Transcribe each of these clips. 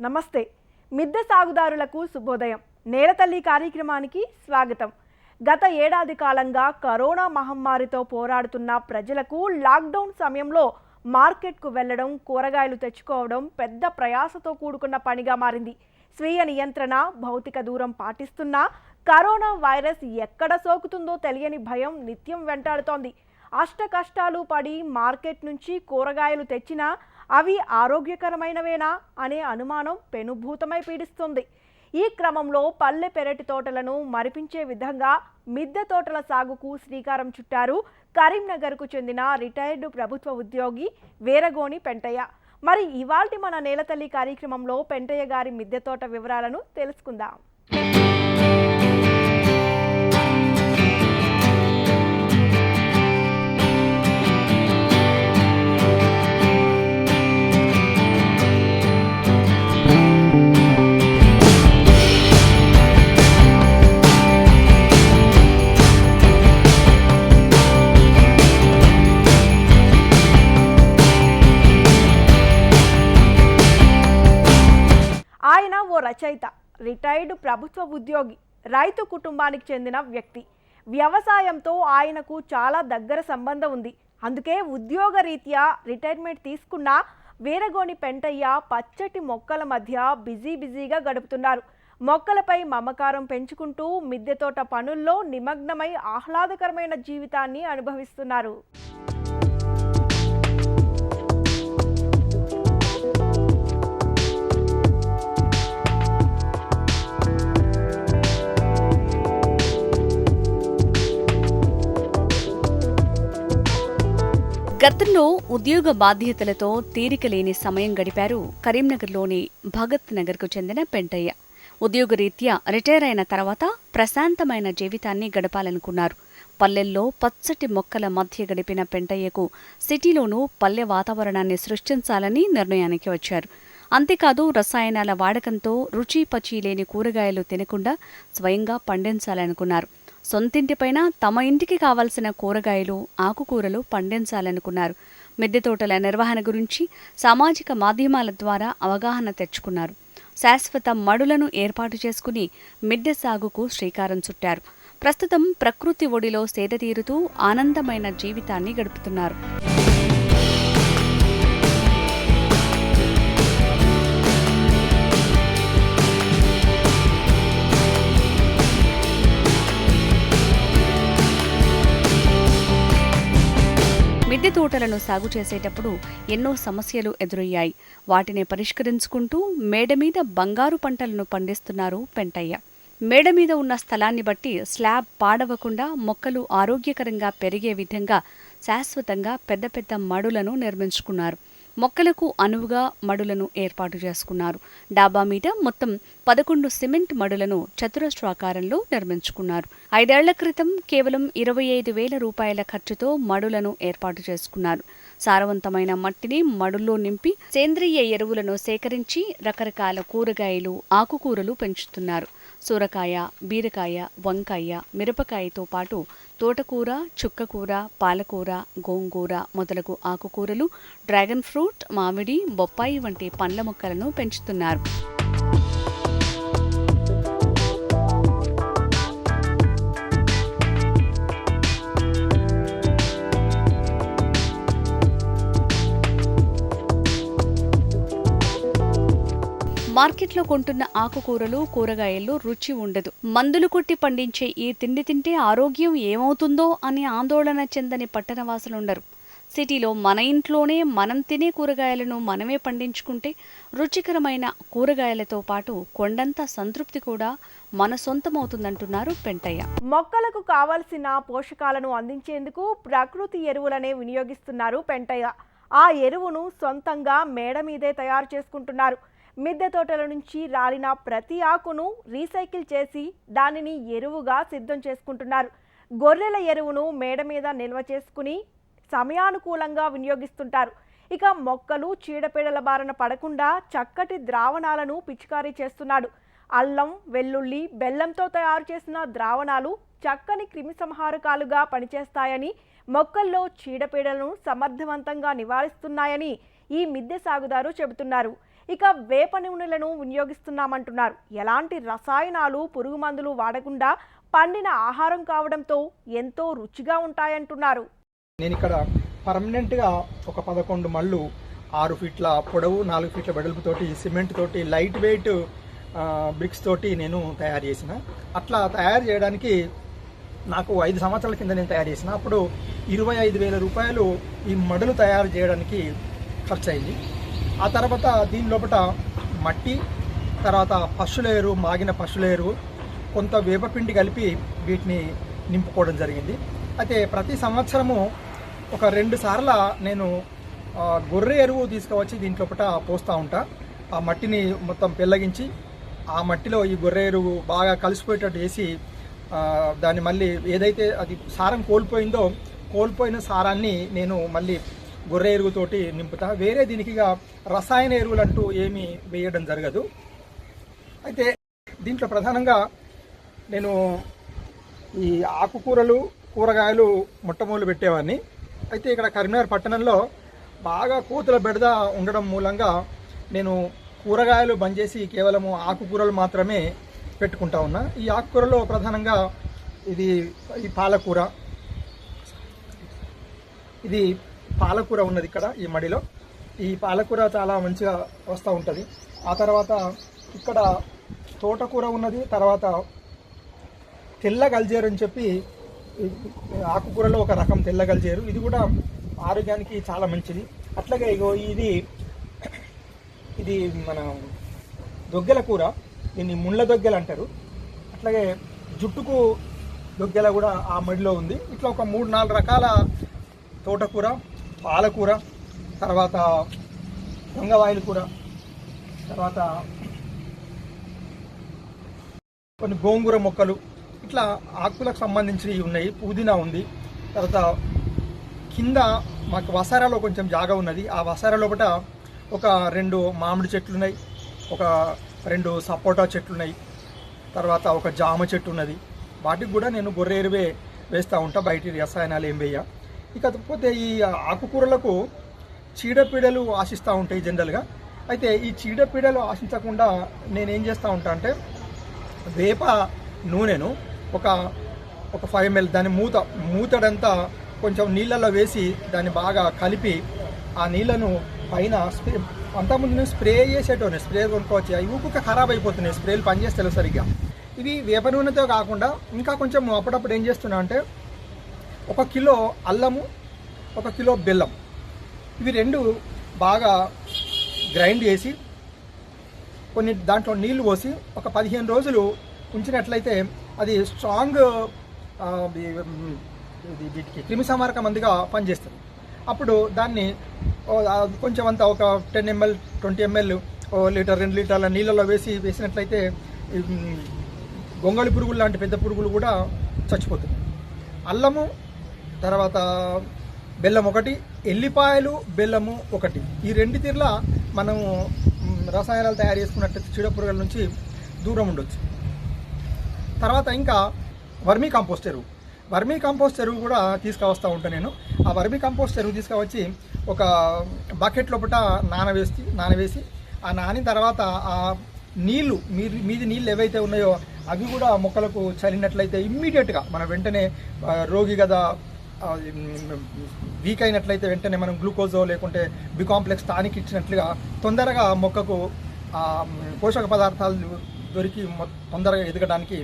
నమస్తే. మిద్దె సాగుదారులకు శుభోదయం. నేలతల్లి కార్యక్రమానికి స్వాగతం. గత ఏడాది కాలంగా కరోనా మహమ్మారితో పోరాడుతున్న ప్రజలకు లాక్డౌన్ సమయంలో మార్కెట్కు వెళ్ళడం కూరగాయలు తెచ్చుకోవడం పెద్ద ప్రయాసతో కూడుకున్న పనిగా మారింది. స్వీయ నియంత్రణ భౌతిక దూరం పాటిస్తున్నా కరోనా వైరస్ ఎక్కడ సోకుతుందో తెలియని భయం నిత్యం వెంటాడుతోంది. అష్ట కష్టాలు పడి మార్కెట్ నుంచి కూరగాయలు తెచ్చినా అవి ఆరోగ్యకరమైనవేనా అనే అనుమానం పెనుభూతమై పీడిస్తుంది. ఈ క్రమంలో పల్లె పెరటి తోటలను మరిపించే విధంగా మిద్దె తోటల సాగుకు శ్రీకారం చుట్టారు. కరీంనగర్కు చెందిన రిటైర్డ్ ప్రభుత్వ ఉద్యోగి వీరగోని పెంటయ్య. మరి ఇవాల్టి మన నేలతల్లి కార్యక్రమంలో పెంటయ్య గారి మిద్దె తోట వివరాలను తెలుసుకుందాం. రచయిత రిటైర్డ్ ప్రభుత్వ ఉద్యోగి రైతు కుటుంబానికి చెందిన వ్యక్తి. వ్యవసాయంతో ఆయనకు చాలా దగ్గర సంబంధం ఉంది. అందుకే ఉద్యోగ రీత్యా రిటైర్మెంట్ తీసుకున్న వీరగోని పెంటయ్య పచ్చటి మొక్కల మధ్య బిజీ బిజీగా గడుపుతున్నారు. మొక్కలపై మమకారం పెంచుకుంటూ మిద్దె తోట పనుల్లో నిమగ్నమై ఆహ్లాదకరమైన జీవితాన్ని అనుభవిస్తున్నారు. గతంలో ఉద్యోగ బాధ్యతలతో తీరిక లేని సమయం గడిపారు కరీంనగర్లోని భగత్ నగర్కు చెందిన పెంటయ్య. ఉద్యోగరీత్యా రిటైర్ అయిన తర్వాత ప్రశాంతమైన జీవితాన్ని గడపాలనుకున్నారు. పల్లెల్లో పచ్చటి మొక్కల మధ్య గడిపిన పెంటయ్యకు సిటీలోనూ పల్లె వాతావరణాన్ని సృష్టించాలని నిర్ణయానికి వచ్చారు. అంతేకాదు రసాయనాల వాడకంతో రుచి పచి లేని కూరగాయలు తినకుండా స్వయంగా పండించాలనుకున్నారు. సొంతింటిపైన తమ ఇంటికి కావలసిన కూరగాయలు ఆకుకూరలు పండించాలనుకున్నారు. మిద్దె తోటల నిర్వహణ గురించి సామాజిక మాధ్యమాల ద్వారా అవగాహన తెచ్చుకున్నారు. శాశ్వత మడులను ఏర్పాటు చేసుకుని మిద్దె సాగుకు శ్రీకారం చుట్టారు. ప్రస్తుతం ప్రకృతి ఒడిలో సేద తీరుతూ ఆనందమైన జీవితాన్ని గడుపుతున్నారు. మిద్దె తోటలను సాగు చేసేటప్పుడు ఎన్నో సమస్యలు ఎదురయ్యాయి. వాటిని పరిష్కరించుకుంటూ మేడ మీద బంగారు పంటలను పండిస్తున్నారు పెంటయ్య. మేడ మీద ఉన్న స్థలాన్ని బట్టి స్లాబ్ పాడవకుండా మొక్కలు ఆరోగ్యకరంగా పెరిగే విధంగా శాశ్వతంగా పెద్ద పెద్ద మడులను నిర్మించుకున్నారు. మొక్కలకు అనువుగా మడులను ఏర్పాటు చేసుకున్నారు. డాబా మీద మొత్తం పదకొండు సిమెంట్ మడులను చతురస్రాకారంలో నిర్మించుకున్నారు. ఐదేళ్ళ క్రితం కేవలం ఇరవై ఐదు వేల రూపాయల ఖర్చుతో మడులను ఏర్పాటు చేసుకున్నారు. సారవంతమైన మట్టిని మడుల్లో నింపి సేంద్రియ ఎరువులను సేకరించి రకరకాల కూరగాయలు ఆకుకూరలు పెంచుతున్నారు. సొరకాయ బీరకాయ వంకాయ మిరపకాయతో పాటు తోటకూర చుక్కకూర పాలకూర గోంగూర మొదలగు ఆకుకూరలు డ్రాగన్ ఫ్రూట్ మామిడి బొప్పాయి వంటి పండ్ల మొక్కలను పెంచుతున్నారు. మార్కెట్లో కొంటున్న ఆకుకూరలు కూరగాయల్లో రుచి ఉండదు. మందులు కొట్టి పండించే ఈ తిండి తింటే ఆరోగ్యం ఏమవుతుందో అని ఆందోళన చెందని పట్టణవాసులుండరు. సిటీలో మన ఇంట్లోనే మనం తినే కూరగాయలను మనమే పండించుకుంటే రుచికరమైన కూరగాయలతో పాటు కొండంత సంతృప్తి కూడా మన సొంతమవుతుందంటున్నారు పెంటయ్య. మొక్కలకు కావలసిన పోషకాలను అందించేందుకు ప్రకృతి ఎరువులనే వినియోగిస్తున్నారు పెంటయ్య. ఆ ఎరువును సొంతంగా మేడ మీదే తయారు చేసుకుంటున్నారు. మిద్దె తోటల నుంచి రాలిన ప్రతి ఆకును రీసైకిల్ చేసి దానిని ఎరువుగా సిద్ధం చేసుకుంటున్నారు. గొర్రెల ఎరువును మేడ మీద నిల్వ చేసుకుని సమయానుకూలంగా వినియోగిస్తుంటారు. ఇక మొక్కలు చీడపీడల బారిన పడకుండా చక్కటి ద్రావణాలను పిచికారీ చేస్తున్నాడు. అల్లం వెల్లుల్లి బెల్లంతో తయారు చేసిన ద్రావణాలు చక్కని క్రిమిసంహారకాలుగా పనిచేస్తాయని మొక్కల్లో చీడపీడలను సమర్థవంతంగా నివారిస్తున్నాయని ఈ మిద్దె సాగుదారు చెబుతున్నారు. ఇక వేప నూనెలను వినియోగిస్తున్నామంటున్నారు. ఎలాంటి రసాయనాలు పురుగు మందులు వాడకుండా పండిన ఆహారం కావడంతో ఎంతో రుచిగా ఉంటాయంటున్నారు. నేను ఇక్కడ పర్మనెంట్గా ఒక పదకొండు మళ్ళు ఆరు ఫీట్ల పొడవు నాలుగు ఫీట్ల వెడల్పుతోటి సిమెంట్ తోటి లైట్ వెయిట్ బ్రిక్స్ తోటి నేను తయారు చేసిన. అట్లా తయారు చేయడానికి నాకు ఐదు సంవత్సరాల కింద నేను తయారు చేసిన. అప్పుడు ఇరవై ఐదు వేల రూపాయలు ఈ మడులు తయారు చేయడానికి ఖర్చు అయింది ఆ తర్వాత దీని లోపల మట్టి తర్వాత పశులేరు మాగిన పశులేరు కొంత వేపపిండి కలిపి వీటిని నింపుకోవడం జరిగింది. అయితే ప్రతి సంవత్సరము ఒక రెండు సార్ల నేను గొర్రె ఎరువు తీసుకువచ్చి దీంట్లోపట పోస్తూ ఉంటా. ఆ మట్టిని మొత్తం పెళ్ళగించి ఆ మట్టిలో ఈ గొర్రె ఎరువు బాగా కలిసిపోయేటట్టు వేసి దాన్ని మళ్ళీ ఏదైతే అది సారం కోల్పోయిందో కోల్పోయిన సారాన్ని నేను మళ్ళీ గొర్రె ఎరువుతోటి నింపుతా. వేరే దీనికి రసాయన ఎరువులు అంటూ ఏమీ వేయడం జరగదు. అయితే దీంట్లో ప్రధానంగా నేను ఈ ఆకుకూరలు కూరగాయలు మొట్టమొదలు పెట్టేవాడిని అయితే ఇక్కడ కరీంనగర్ పట్టణంలో బాగా కోతుల బెడద ఉండడం మూలంగా నేను కూరగాయలు బంద్ చేసి కేవలము ఆకుకూరలు మాత్రమే పెట్టుకుంటా ఉన్నా. ఈ ఆకుకూరలో ప్రధానంగా ఇది ఈ పాలకూర ఇది పాలకూర ఉన్నది ఇక్కడ ఈ మడిలో. ఈ పాలకూర చాలా మంచిగా వస్తూ ఉంటుంది. ఆ తర్వాత ఇక్కడ తోటకూర ఉన్నది తర్వాత తెల్ల గల్జేరు అని చెప్పి ఆకుకూరలో ఒక రకం తెల్ల గల్జేరు. ఇది కూడా ఆరోగ్యానికి చాలా మంచిది. అట్లాగే ఇగో ఇది ఇది మన దొగ్గెల కూర. దీన్ని ముళ్ళ దొగ్గెలు అంటారు. అట్లాగే జుట్టుకు దొగ్గెల కూడా ఆ మడిలో ఉంది. ఇట్లా ఒక మూడు నాలుగు రకాల తోటకూర పాలకూర తర్వాత గంగవాయిల కూర తర్వాత కొన్ని గోంగూర మొక్కలు. ఇట్లా ఆకులకు సంబంధించినవి ఉన్నాయి పుదీనా ఉంది. తర్వాత కింద మాకు వసారాలో కొంచెం జాగా ఉన్నది. ఆ వసారా లోపల ఒక రెండు మామిడి చెట్లు ఉన్నాయి ఒక రెండు సపోటా చెట్లు ఉన్నాయి తర్వాత ఒక జామ చెట్టు ఉన్నది. వాటికి కూడా నేను గొర్రె ఎరువే వేస్తూ ఉంటా బయట రసాయనాలు ఏం వేయ. ఇకపోతే ఈ ఆకుకూరలకు చీడపీడలు ఆశిస్తూ ఉంటాయి జనరల్గా. అయితే ఈ చీడపీడలు ఆశించకుండా నేనేం చేస్తూ ఉంటా అంటే వేప నూనెను ఒక ఒక ఫైవ్ ఎంఎల్ దాని మూత మూతడంతా కొంచెం నీళ్ళలో వేసి దాన్ని బాగా కలిపి ఆ నీళ్ళను పైన స్ప్రే అంతకుముందు నేను స్ప్రే చేసేటోనే స్ప్రే కొనుక్కోవచ్చు. అవి ఊపుక ఖరాబ్ అయిపోతున్నాయి స్ప్రేలు పనిచేస్తలేవు సరిగ్గా. ఇవి వేప నూనెతో కాకుండా ఇంకా కొంచెం అప్పుడప్పుడు ఏం చేస్తున్నా అంటే ఒక కిలో అల్లము ఒక కిలో బెల్లం. ఇవి రెండు బాగా గ్రైండ్ చేసి కొన్ని దాంట్లో నీళ్ళు పోసి ఒక పదిహేను రోజులు ఉంచినట్లయితే అది స్ట్రాంగ్ వీటికి క్రిమి సంహారక మందుగా పనిచేస్తుంది. అప్పుడు దాన్ని కొంచెం అంత ఒక టెన్ ఎంఎల్ ట్వంటీ ఎంఎల్ ఓ లీటర్ రెండు లీటర్ల నీళ్ళలో వేసి వేసినట్లయితే గొంగళి పురుగులు లాంటి పెద్ద పురుగులు కూడా చచ్చిపోతుంది అల్లము తర్వాత బెల్లం ఒకటి ఎల్లిపాయలు బెల్లము ఒకటి. ఈ రెండు తీర్ల మనము రసాయనాలు తయారు చేసుకున్నట్టు చీడపురుగుల నుంచి దూరం ఉండొచ్చు. తర్వాత ఇంకా వర్మీ కాంపోస్ట్ ఎరువు. వర్మీ కాంపోస్ట్ ఎరువు కూడా తీసుకువస్తూ ఉంటాను నేను. ఆ వర్మీ కాంపోస్ట్ ఎరువు తీసుకువచ్చి ఒక బకెట్ లోపల నానవేసి నానవేసి ఆ నానిన తర్వాత ఆ నీళ్ళు మీది మీది నీళ్ళు ఏవైతే ఉన్నాయో అవి కూడా మొక్కలకు చల్లినట్లయితే ఇమ్మీడియట్గా మన వెంటనే రోగి కదా వీక్ అయినట్లయితే వెంటనే మనం గ్లూకోజో లేకుంటే బి కాంప్లెక్స్ టానిక్ ఇచ్చినట్లుగా తొందరగా మొక్కకు పోషక పదార్థాలు దొరికి తొందరగా ఎదగడానికి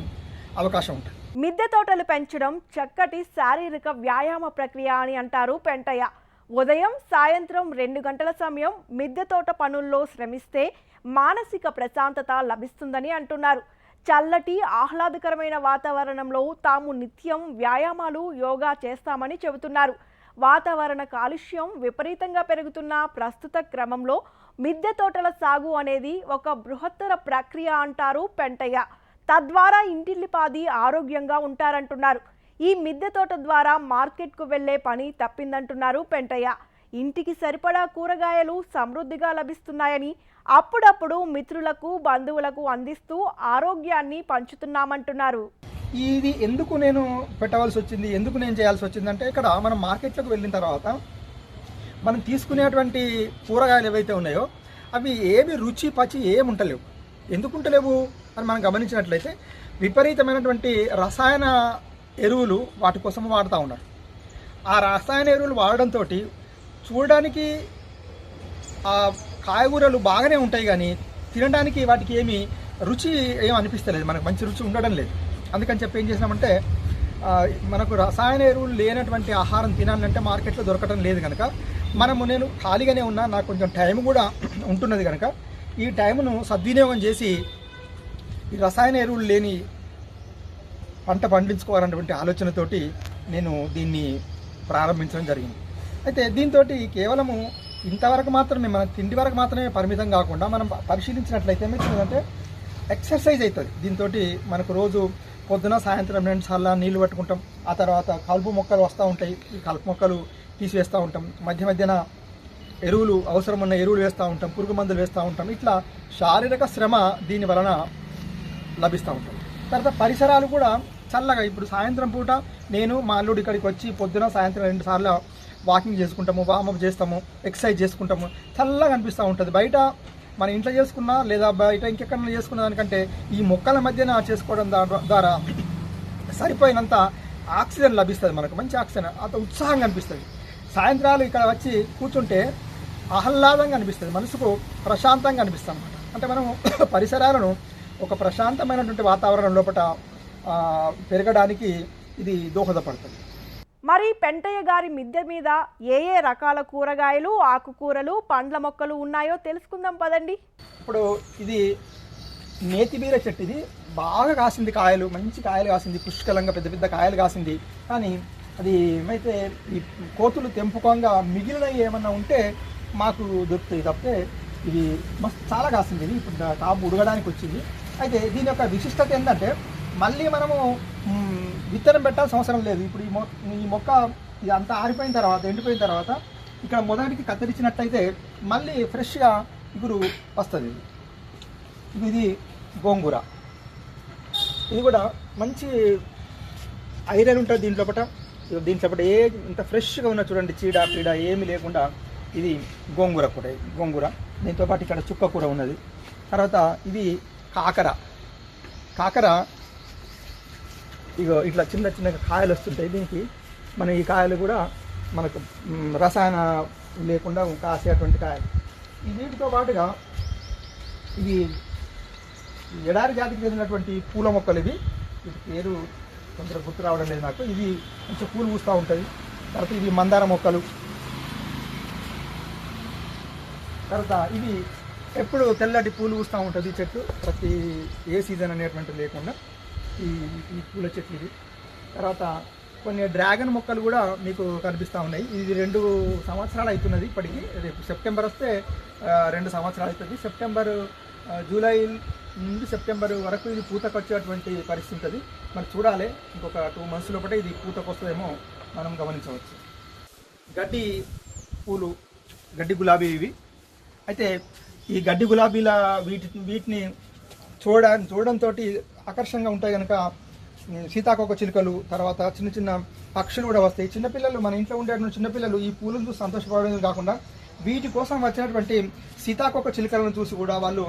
అవకాశం ఉంటుంది. మిద్దె తోటలు పెంచడం చక్కటి శారీరక వ్యాయామ ప్రక్రియ అని అంటారు పెంటయ్య. ఉదయం సాయంత్రం రెండు గంటల సమయం మిద్దె తోట పనుల్లో శ్రమిస్తే మానసిక ప్రశాంతత లభిస్తుందని అంటున్నారు. చల్లటి ఆహ్లాదకరమైన వాతావరణంలో తాము నిత్యం వ్యాయామాలు యోగా చేస్తామని చెబుతున్నారు. వాతావరణ కాలుష్యం విపరీతంగా పెరుగుతున్న ప్రస్తుత క్రమంలో మిద్దె తోటల సాగు అనేది ఒక బృహత్తర ప్రక్రియ అంటారు పెంటయ్య. తద్వారా ఇంటిల్లిపాది ఆరోగ్యంగా ఉంటారంటున్నారు. ఈ మిద్దె తోట ద్వారా మార్కెట్కు వెళ్ళే పని తప్పిందంటున్నారు పెంటయ్య. ఇంటికి సరిపడా కూరగాయలు సమృద్ధిగా లభిస్తున్నాయని అప్పుడప్పుడు మిత్రులకు బంధువులకు అందిస్తూ ఆరోగ్యాన్ని పంచుతున్నామంటున్నారు. ఇది ఎందుకు నేను పెట్టవలసి వచ్చింది? ఎందుకు నేను చేయాల్సి వచ్చిందంటే ఇక్కడ మనం మార్కెట్లోకి వెళ్ళిన తర్వాత మనం తీసుకునేటువంటి కూరగాయలు ఏవైతే ఉన్నాయో అవి ఏమి రుచి పచి ఏమి ఉండలేవు. ఎందుకు ఉంటలేవు అని మనం గమనించినట్లయితే విపరీతమైనటువంటి రసాయన ఎరువులు వాటి కోసం వాడుతూ ఉన్నారు. ఆ రసాయన ఎరువులు వాడడంతో చూడడానికి కాయగూరలు బాగానే ఉంటాయి కానీ తినడానికి వాటికి ఏమి రుచి ఏం అనిపిస్తలేదు. మనకు మంచి రుచి ఉండడం లేదు. అందుకని చెప్పి ఏం చేసినామంటే మనకు రసాయన ఎరువులు లేనటువంటి ఆహారం తినాలంటే మార్కెట్లో దొరకడం లేదు కనుక మనము నేను ఖాళీగానే ఉన్నా నాకు కొంచెం టైం కూడా ఉంటున్నది కనుక ఈ టైంను సద్వినియోగం చేసి ఈ రసాయన ఎరువులు లేని పంట పండించుకోవాలన్నటువంటి ఆలోచనతోటి నేను దీన్ని ప్రారంభించడం జరిగింది. అయితే దీంతో కేవలము ఇంతవరకు మాత్రమే మన తిండి వరకు మాత్రమే పరిమితం కాకుండా మనం పరిశీలించినట్లయితే ఏమవుతుందంటే ఎక్సర్సైజ్ అవుతుంది దీంతో మనకు రోజు పొద్దున సాయంత్రం రెండు సార్లు నీళ్ళు పట్టుకుంటాం. ఆ తర్వాత కలుపు మొక్కలు వస్తూ ఉంటాయి. ఈ కలుపు మొక్కలు తీసివేస్తూ ఉంటాం. మధ్య మధ్యన ఎరువులు అవసరం ఉన్న ఎరువులు వేస్తూ ఉంటాం. పురుగు మందులు వేస్తూ ఉంటాం. ఇట్లా శారీరక శ్రమ దీని వలన లభిస్తూ ఉంటుంది. తర్వాత పరిసరాలు కూడా చల్లగా ఇప్పుడు సాయంత్రం పూట నేను మా అల్లుడు ఇక్కడికి వచ్చి పొద్దున సాయంత్రం రెండు సార్లు వాకింగ్ చేసుకుంటాము వామప్ చేస్తాము ఎక్సర్సైజ్ చేసుకుంటాము చల్లగా అనిపిస్తూ ఉంటుంది. బయట మన ఇంట్లో చేసుకున్నా లేదా బయట ఇంకెక్కడ చేసుకున్న దానికంటే ఈ మొక్కల మధ్యన చేసుకోవడం దా- ద్వారా సరిపోయినంత ఆక్సిజన్ లభిస్తుంది మనకు. మంచి ఆక్సిజన్ అంత ఉత్సాహంగా అనిపిస్తుంది. సాయంత్రాలు ఇక్కడ వచ్చి కూర్చుంటే ఆహ్లాదంగా అనిపిస్తుంది. మనసుకు ప్రశాంతంగా అనిపిస్తుంది అనమాట అంటే మనం పరిసరాలను ఒక ప్రశాంతమైనటువంటి వాతావరణం లోపల పెరగడానికి ఇది దోహదపడుతుంది. మరి పెంటయ్య గారి మిద్దె మీద ఏ ఏ రకాల కూరగాయలు ఆకుకూరలు పండ్ల మొక్కలు ఉన్నాయో తెలుసుకుందాం పదండి. ఇప్పుడు ఇది నేతిబీర చెట్టు ఇది బాగా కాసింది కాయలు మంచి కాయలు కాసింది పుష్కలంగా పెద్ద పెద్ద కాయలు కాసింది. కానీ అది ఏమైతే ఈ కోతులు తెంపుకోగా మిగిలినవి ఏమన్నా ఉంటే మాకు దొరుకుతాయి తప్పితే ఇది మస్తు చాలా కాసింది. ఇది ఇప్పుడు టాప్ ఉడగడానికి వచ్చింది. అయితే దీని యొక్క విశిష్టత ఏంటంటే మళ్ళీ మనము విత్తనం పెట్టాల్సిన అవసరం లేదు. ఇప్పుడు ఈ మొ ఈ మొక్క ఇది అంతా ఆరిపోయిన తర్వాత ఎండిపోయిన తర్వాత ఇక్కడ మొదటికి కత్తిరించినట్టయితే మళ్ళీ ఫ్రెష్గా ఇగురు వస్తుంది. ఇది ఇది ఇది గోంగూర. ఇది కూడా మంచి ఐరన్ ఉంటుంది దీంట్లో పట. దీంట్లో పట ఏ ఇంత ఫ్రెష్గా ఉన్న చూడండి చీడ పీడ ఏమీ లేకుండా ఇది గోంగూర కూర గోంగూర. దీంతో పాటు ఇక్కడ చుక్క కూర ఉన్నది. తర్వాత ఇది కాకర. కాకర ఇగో ఇట్లా చిన్న చిన్న కాయలు వస్తుంటాయి దీనికి. మన ఈ కాయలు కూడా మనకు రసాయన లేకుండా కాసేటువంటి కాయలు. వీటితో పాటుగా ఇవి ఎడారి జాతికి చెందినటువంటి పూల మొక్కలు ఇవి. వీటి పేరు కొంచెం గుర్తు రావడం లేదు నాకు. ఇది కొంచెం పూలు పూస్తూ ఉంటుంది తర్వాత ఇవి మందార మొక్కలు. తర్వాత ఇవి ఎప్పుడు తెల్లటి పూలు పూస్తూ ఉంటుంది చెట్టు. ప్రతి ఏ సీజన్ అనేటువంటి లేకుండా. ఈ ఈ పూల చెట్లు ఇది తర్వాత కొన్ని డ్రాగన్ మొక్కలు కూడా మీకు కనిపిస్తూ ఉన్నాయి. ఇది రెండు సంవత్సరాలు అవుతున్నది ఇప్పటికి. రేపు సెప్టెంబర్ వస్తే రెండు సంవత్సరాలు అవుతుంది. సెప్టెంబర్ జూలై నుండి సెప్టెంబర్ వరకు ఇది పూతకు వచ్చేటువంటి పరిస్థితి ఉంటుంది. మరి చూడాలి. ఇంకొక టూ మంత్స్ లోపల ఇది పూతకు వస్తుందేమో మనం గమనించవచ్చు. గడ్డి పూలు గడ్డి గులాబీ ఇవి. అయితే ఈ గడ్డి గులాబీల వీటి వీటిని చూడ చూడడంతో ఆకర్షణగా ఉంటాయి కనుక సీతాకోక చిలుకలు తర్వాత చిన్న చిన్న పక్షులు కూడా వస్తాయి. చిన్నపిల్లలు మన ఇంట్లో ఉండేటువంటి చిన్నపిల్లలు ఈ పూలను చూసి సంతోషపడమే కాకుండా వీటి కోసం వచ్చినటువంటి సీతాకోక చిలుకలను చూసి కూడా వాళ్ళు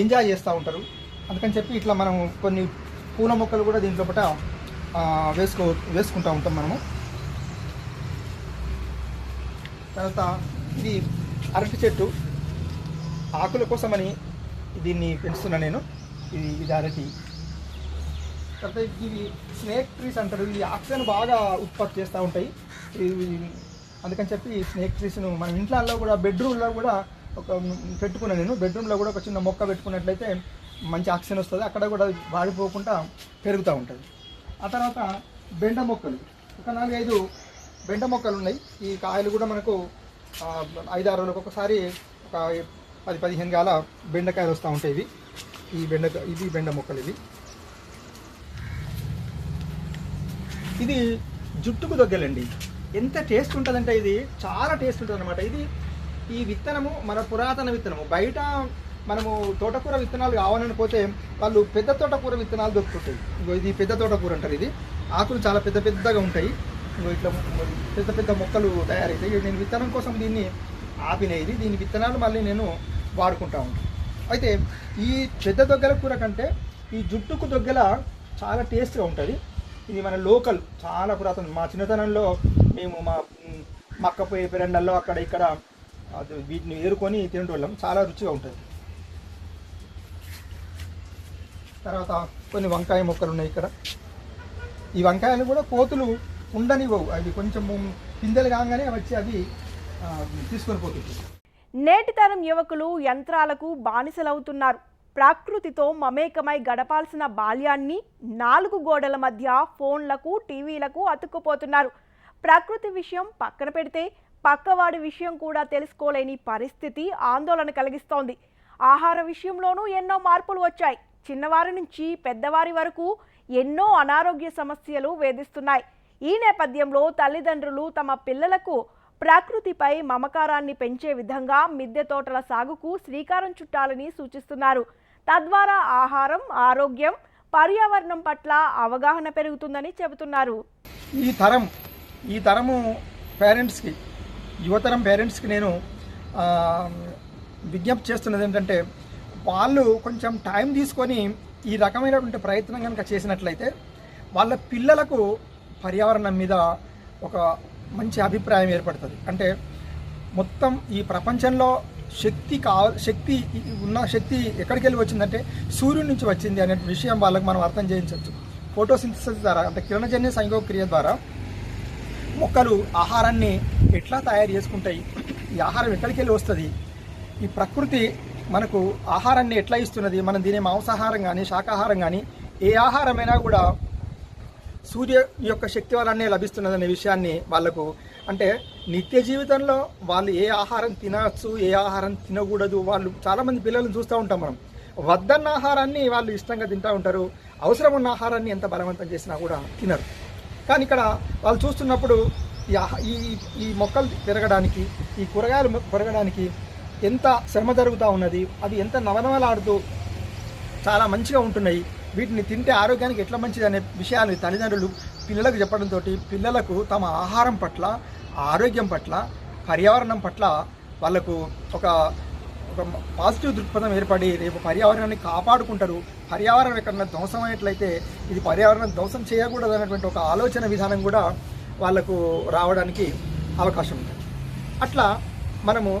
ఎంజాయ్ చేస్తూ ఉంటారు. అందుకని చెప్పి ఇట్లా మనం కొన్ని పూల మొక్కలు కూడా దీంట్లో పట వేసుకో వేసుకుంటూ ఉంటాం మనము. తర్వాత ఇది అరటి చెట్టు. ఆకుల కోసమని దీన్ని పెంచుతున్నా నేను. ఇది ఇది అరటి. తర్వాత ఇవి స్నేక్ ట్రీస్ అంటారు. ఇవి ఆక్సిజన్ బాగా ఉత్పత్తి చేస్తూ ఉంటాయి. ఇవి అందుకని చెప్పి స్నేక్ ట్రీస్ను మన ఇంట్లో కూడా బెడ్రూమ్లో కూడా ఒక పెట్టుకున్నాను నేను. బెడ్రూమ్లో కూడా ఒక చిన్న మొక్క పెట్టుకున్నట్లయితే మంచి ఆక్సిజన్ వస్తుంది. అక్కడ కూడా వాడిపోకుండా పెరుగుతూ ఉంటుంది. ఆ తర్వాత బెండ మొక్కలు. ఒక నాలుగైదు బెండ మొక్కలు ఉన్నాయి. ఈ కాయలు కూడా మనకు ఐదారు రోజులకు ఒకసారి ఒక పది పదిహేను గాల బెండకాయలు వస్తూ ఉంటాయి ఇవి. ఈ బెండకాయ ఇది బెండ మొక్కలు ఇవి. ఇది జుట్టుకు దొగ్గలండి ఎంత టేస్ట్ ఉంటుందంటే ఇది చాలా టేస్ట్ ఉంటుంది అనమాట ఇది ఈ విత్తనము మన పురాతన విత్తనము. బయట మనము తోటకూర విత్తనాలు కావాలని పోతే వాళ్ళు పెద్ద తోటకూర విత్తనాలు దొరుకుతుంటాయి. ఇగో ఇది పెద్ద తోటకూర అంటారు ఇది. ఆకులు చాలా పెద్ద పెద్దగా ఉంటాయి. ఇట్లా పెద్ద పెద్ద మొక్కలు తయారవుతాయి నేను విత్తనం కోసం దీన్ని ఆపినేది దీని విత్తనాలు మళ్ళీ నేను వాడుకుంటా ఉంటాను అయితే ఈ పెద్ద దొగ్గల కూర కంటే ఈ జుట్టుకు దొగ్గల చాలా టేస్ట్గా ఉంటుంది. ఇది మన లోకల్ చాలా పురాతన. మా చిన్నతనంలో మేము మా మక్కపోయే పెరండల్లో అక్కడ ఇక్కడ వీటిని ఏరుకొని తినేటోళ్ళం. చాలా రుచిగా ఉంటుంది. తర్వాత కొన్ని వంకాయ మొక్కలు ఉన్నాయి ఇక్కడ. ఈ వంకాయలు కూడా కోతులు ఉండనివ్వవు. అవి కొంచెం పిందెలు కాగానే వచ్చి అవి తీసుకొని పోతుంది. నేటి తరం యువకులు యంత్రాలకు బానిసలవుతున్నారు. ప్రకృతితో మమేకమై గడపాల్సిన బాల్యాన్ని నాలుగు గోడల మధ్య ఫోన్లకు టీవీలకు అతుక్కుపోతున్నారు. ప్రకృతి విషయం పక్కన పెడితే పక్కవాడి విషయం కూడా తెలుసుకోలేని పరిస్థితి ఆందోళన కలిగిస్తోంది. ఆహార విషయంలోనూ ఎన్నో మార్పులు వచ్చాయి. చిన్నవారి నుంచి పెద్దవారి వరకు ఎన్నో అనారోగ్య సమస్యలు వేధిస్తున్నాయి. ఈ నేపథ్యంలో తల్లిదండ్రులు తమ పిల్లలకు ప్రకృతిపై మమకారాన్ని పెంచే విధంగా మిద్దె తోటల సాగుకు శ్రీకారం చుట్టాలని సూచిస్తున్నారు. తద్వారా ఆహారం ఆరోగ్యం పర్యావరణం పట్ల అవగాహన పెరుగుతుందని చెబుతున్నారు. ఈ తరం ఈ తరము పేరెంట్స్కి యువతరం పేరెంట్స్కి నేను విజ్ఞప్తి చేస్తున్నది ఏంటంటే వాళ్ళు కొంచెం టైం తీసుకొని ఈ రకమైనటువంటి ప్రయత్నం కనుక చేసినట్లయితే వాళ్ళ పిల్లలకు పర్యావరణం మీద ఒక మంచి అభిప్రాయం ఏర్పడుతుంది. అంటే మొత్తం ఈ ప్రపంచంలో శక్తి కా శక్తి ఉన్న శక్తి ఎక్కడికి వెళ్ళి వచ్చిందంటే సూర్యుడి నుంచి వచ్చింది అనే విషయం వాళ్ళకి మనం అర్థం చేయించవచ్చు. ఫోటోసింథసిస్ ద్వారా అంటే కిరణజన్య సంయోగక్రియ ద్వారా మొక్కలు ఆహారాన్ని ఎట్లా తయారు చేసుకుంటాయి ఈ ఆహారం ఎక్కడికి వెళ్ళి వస్తుంది ఈ ప్రకృతి మనకు ఆహారాన్ని ఎట్లా ఇస్తున్నది మనం దీని మాంసాహారం కానీ శాకాహారం కానీ ఏ ఆహారమైనా కూడా సూర్య యొక్క శక్తి వలనే లభిస్తున్నదనే విషయాన్ని వాళ్ళకు అంటే నిత్య జీవితంలో వాళ్ళు ఏ ఆహారం తినచ్చు ఏ ఆహారం తినకూడదు వాళ్ళు చాలామంది పిల్లలను చూస్తూ ఉంటాం మనం. వద్దన్న ఆహారాన్ని వాళ్ళు ఇష్టంగా తింటూ ఉంటారు. అవసరం ఉన్న ఆహారాన్ని ఎంత బలవంతం చేసినా కూడా తినరు. కానీ ఇక్కడ వాళ్ళు చూస్తున్నప్పుడు ఈ ఈ ఈ మొక్కలు పెరగడానికి ఈ కూరగాయలు పెరగడానికి ఎంత శ్రమ జరుగుతూ ఉన్నది అవి ఎంత నవనవలాడుతూ చాలా మంచిగా ఉంటున్నాయి. వీటిని తింటే ఆరోగ్యానికి ఎట్లా మంచిది అనే విషయాలు తల్లిదండ్రులు పిల్లలకు చెప్పడంతో పిల్లలకు తమ ఆహారం పట్ల ఆరోగ్యం పట్ల పర్యావరణం పట్ల వాళ్ళకు ఒక ఒక పాజిటివ్ దృక్పథం ఏర్పడి రేపు పర్యావరణాన్ని కాపాడుకుంటారు. పర్యావరణం ఎక్కడన్నా ధ్వంసమైనట్లయితే ఇది పర్యావరణం ధ్వంసం చేయకూడదు అనేటువంటి ఒక ఆలోచన విధానం కూడా వాళ్ళకు రావడానికి అవకాశం ఉంటుంది. అట్లా మనము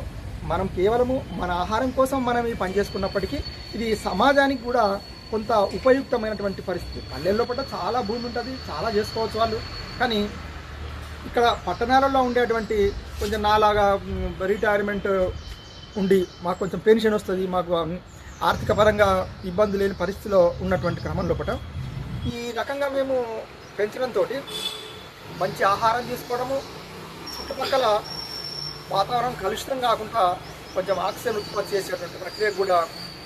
మనం కేవలము మన ఆహారం కోసం మనం ఇది పని చేసుకున్నప్పటికీ ఇది సమాజానికి కూడా కొంత ఉపయుక్తమైనటువంటి పరిస్థితి. పల్లెల్లో పట్ల చాలా భూమి ఉంటుంది చాలా చేసుకోవచ్చు వాళ్ళు. కానీ ఇక్కడ పట్టణాలలో ఉండేటువంటి కొంచెం నాలాగా రిటైర్మెంట్ ఉండి మాకు కొంచెం పెన్షన్ వస్తుంది మాకు ఆర్థిక పరంగా ఇబ్బంది లేని పరిస్థితిలో ఉన్నటువంటి క్రమం లోపల ఈ రకంగా మేము పెంచడంతో మంచి ఆహారం తీసుకోవడము చుట్టుపక్కల వాతావరణం కలుషితం కాకుండా కొంచెం ఆక్సిజన్ ఉత్పత్తి చేసేటువంటి ప్రక్రియకు కూడా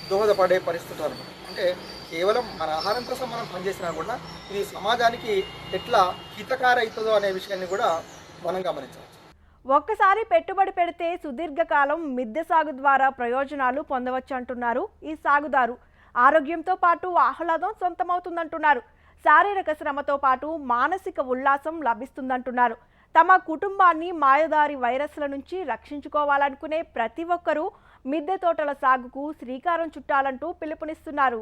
దోహదపడే పరిస్థితులు అనమాట అంటే కేవలం మన ఆహారం కోసం మనం పనిచేసినా కూడా ఇది సమాజానికి ఎట్లా హితకారి అవుతుందో అనే విషయాన్ని కూడా మనం గమనించవచ్చు. ఒక్కసారి పెట్టుబడి పెడితే సుదీర్ఘకాలం మిద్దె సాగు ద్వారా ప్రయోజనాలు పొందవచ్చు అంటున్నారు ఈ సాగుదారు. ఆరోగ్యంతో పాటు ఆహ్లాదం సొంతమవుతుందంటున్నారు. శారీరక శ్రమతో పాటు మానసిక ఉల్లాసం లభిస్తుందంటున్నారు. తమ కుటుంబాన్ని మాయదారి వైరస్ల నుంచి రక్షించుకోవాలనుకునే ప్రతి ఒక్కరూ మిద్దె తోటల సాగుకు శ్రీకారం చుట్టాలంటూ పిలుపునిస్తున్నారు.